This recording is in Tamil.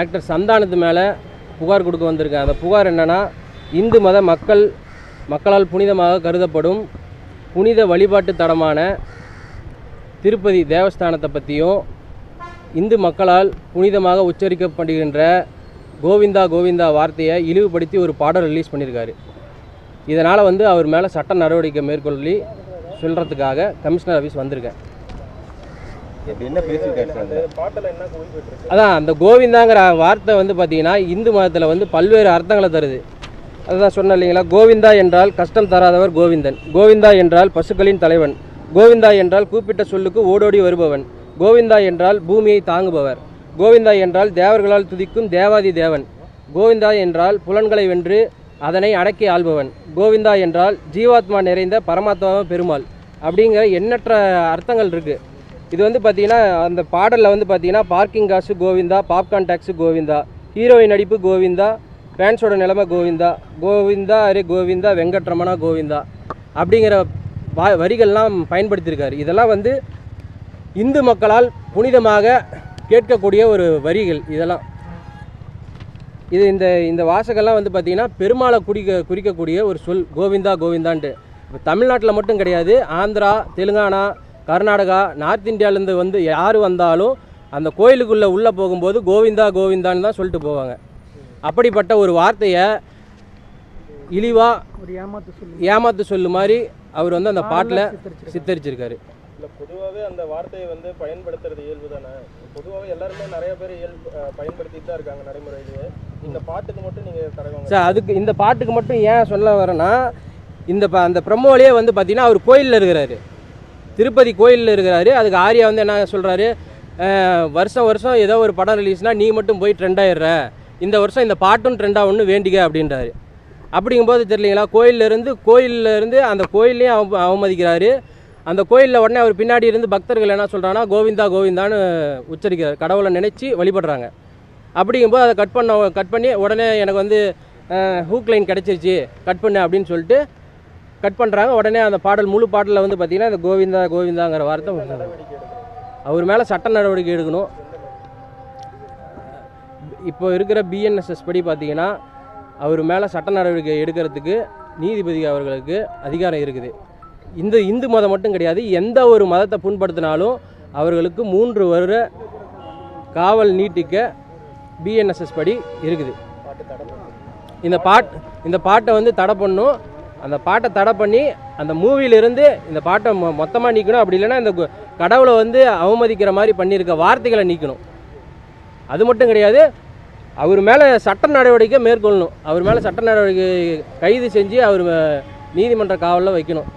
ஆக்டர் சந்தானத்து மேலே புகார் கொடுக்க வந்திருக்கேன் அந்த புகார் என்னென்னா இந்து மத மக்கள் மக்களால் புனிதமாக கருதப்படும் புனித வழிபாட்டு தடமான திருப்பதி தேவஸ்தானத்தை பற்றியும் இந்து மக்களால் புனிதமாக உச்சரிக்கப்படுகின்ற கோவிந்தா கோவிந்தா வார்த்தையை இழிவுபடுத்தி ஒரு பாடல் ரிலீஸ் பண்ணியிருக்காரு. இதனால் வந்து அவர் மேலே சட்ட நடவடிக்கை மேற்கொள்ளி சொல்கிறதுக்காக கமிஷனர் ஆஃபீஸ் வந்திருக்கேன் இப்ப என்ன பேசியிருக்காரு சார் அந்த பாட்டில் என்ன குறிப்பிட்டு இருக்கு அதான் அந்த கோவிந்தாங்கிற வார்த்தை வந்து பார்த்தீங்கன்னா இந்து மதத்தில் வந்து பல்வேறு அர்த்தங்களை தருது. அதுதான் சொன்ன இல்லைங்களா? கோவிந்தா என்றால் கஷ்டம் தராதவர் கோவிந்தன். கோவிந்தா என்றால் பசுக்களின் தலைவன். கோவிந்தா என்றால் கூப்பிட்ட சொல்லுக்கு ஓடோடி வருபவன். கோவிந்தா என்றால் பூமியை தாங்குபவர். கோவிந்தா என்றால் தேவர்களால் துதிக்கும் தேவாதி தேவன். கோவிந்தா என்றால் புலன்களை வென்று அதனை அடக்கி ஆள்பவன். கோவிந்தா என்றால் ஜீவாத்மா நிறைந்த பரமாத்மா பெருமாள். அப்படிங்கிற எண்ணற்ற அர்த்தங்கள் இருக்குது இது வந்து பார்த்தீங்கன்னா அந்த பாடலில் வந்து பார்த்தீங்கன்னா பார்க்கிங் காசு Govinda popcorn tax Govinda heroine நடிப்பு கோவிந்தா ஃபேன்ஸோட நிலைமை கோவிந்தா கோவிந்தா அரே கோவிந்தா வெங்கட்ரமணா கோவிந்தா அப்படிங்கிற வா வரிகள்லாம் பயன்படுத்தியிருக்காரு. இதெல்லாம் வந்து இந்து மக்களால் புனிதமாக கேட்கக்கூடிய ஒரு வரிகள் இதெல்லாம். இது இந்த இந்த வாசகெல்லாம் வந்து பார்த்திங்கன்னா பெருமாளை குறிக்க குறிக்கக்கூடிய ஒரு சொல் கோவிந்தா கோவிந்தான்ட்டு. இப்போ தமிழ்நாட்டில் மட்டும் கிடையாது ஆந்திரா தெலுங்கானா கர்நாடகா நார்த் இந்தியாவிலேருந்து வந்து யார் வந்தாலும் அந்த கோயிலுக்குள்ளே உள்ளே போகும்போது கோவிந்தா கோவிந்தான்னு தான் சொல்லிட்டு போவாங்க. அப்படிப்பட்ட ஒரு வார்த்தையை இழிவாக ஒரு ஏமாத்து சொல்லி ஏமாத்து சொல்லு மாதிரி அவர் வந்து அந்த பாட்டில் சித்தரிச்சிருக்காரு. இல்லை பொதுவாகவே அந்த வார்த்தையை வந்து பயன்படுத்துறது இயல்பு தானே பொதுவாகவே எல்லாருமே நிறைய பேர் இயல்பு பயன்படுத்திட்டு தான் இருக்காங்க நடைமுறையிலேயே. இந்த பாட்டுக்கு மட்டும் நீங்கள் தரவாங்க சார் அதுக்கு இந்த பாட்டுக்கு மட்டும் ஏன் சொல்ல வரேன்னா இந்த அந்த ப்ரமோலேயே வந்து பார்த்தீங்கன்னா அவர் கோயிலில் இருக்கிறாரு. திருப்பதி கோயிலில் இருக்கிறாரு. அதுக்கு ஆர்யா வந்து என்ன சொல்கிறாரு வருஷம் வருஷம் ஏதோ ஒரு படம் ரிலீஸ்னால் நீ மட்டும் போய் ட்ரெண்ட் ஆயிடுற. இந்த வருஷம் இந்த பாட்டும் ட்ரெண்ட் ஆகணும்னு வேண்டிக்க அப்படின்றாரு. அப்படிங்கும்போது தெரியலீங்களா? கோயிலேருந்து கோயிலேருந்து கோயில்ல இருந்து அந்த கோயிலையும் அவ அவமதிக்கிறாரு. அந்த கோயிலில் உடனே அவர் பின்னாடி இருந்து பக்தர்கள் என்ன சொல்கிறாங்கன்னா கோவிந்தா கோவிந்தான்னு உச்சரிக்கிறார். கடவுளை நினச்சி வழிபடுறாங்க. அப்படிங்கும்போது அதை கட் பண்ண கட் பண்ணி உடனே எனக்கு வந்து ஹூக் லைன் கிடச்சிருச்சு. கட் பண்ணு அப்படின்னு சொல்லிட்டு கட் பண்ணுறாங்க உடனே அந்த பாடல் முழு பாடலில் வந்து பார்த்தீங்கன்னா இந்த கோவிந்தா கோவிந்தாங்கிற வார்த்தை அவர் மேலே சட்ட நடவடிக்கை எடுக்கணும். இப்போ இருக்கிற பிஎன்எஸ்எஸ் படி பார்த்தீங்கன்னா அவர் மேலே சட்ட நடவடிக்கை எடுக்கிறதுக்கு நீதிபதி அவர்களுக்கு அதிகாரம் இருக்குது. இந்த இந்து மதம் மட்டும் கிடையாது எந்த ஒரு மதத்தை புண்படுத்தினாலும் அவர்களுக்கு மூன்று வருட காவல் நீட்டிக்க பிஎன்எஸ்எஸ் படி இருக்குது. இந்த பாட் இந்த பாட்டை வந்து தடை பண்ணும். அந்த பாட்டை தடை பண்ணி அந்த மூவிலிருந்து இந்த பாட்டை மொ மொத்தமாக நீக்கணும். அப்படி இல்லைன்னா இந்த கடவுளை வந்து அவமதிக்கிற மாதிரி பண்ணியிருக்க வார்த்தைகளை நீக்கணும். அது மட்டும் கிடையாது அவர் மேலே சட்ட நடவடிக்கை மேற்கொள்ளணும். அவர் மேலே சட்ட நடவடிக்கை கைது செஞ்சு அவர் நீதிமன்ற காவலில் வைக்கணும்.